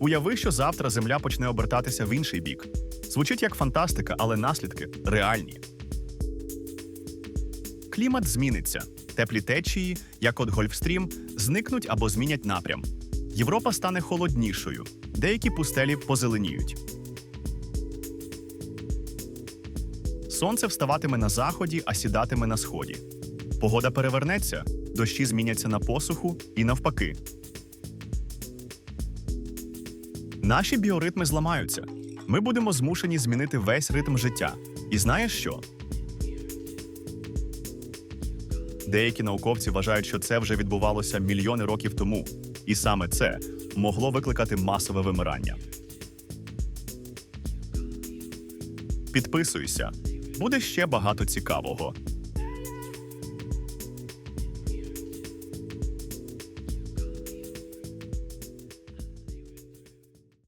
Уяви, що завтра Земля почне обертатися в інший бік. Звучить як фантастика, але наслідки реальні. Клімат зміниться. Теплі течії, як от Гольфстрім, зникнуть або змінять напрям. Європа стане холоднішою, деякі пустелі позеленіють. Сонце вставатиме на заході, а сідатиме на сході. Погода перевернеться, дощі зміняться на посуху і навпаки. Наші біоритми зламаються. Ми будемо змушені змінити весь ритм життя. І знаєш що? Деякі науковці вважають, що це вже відбувалося мільйони років тому, і саме це могло викликати масове вимирання. Підписуйся, буде ще багато цікавого.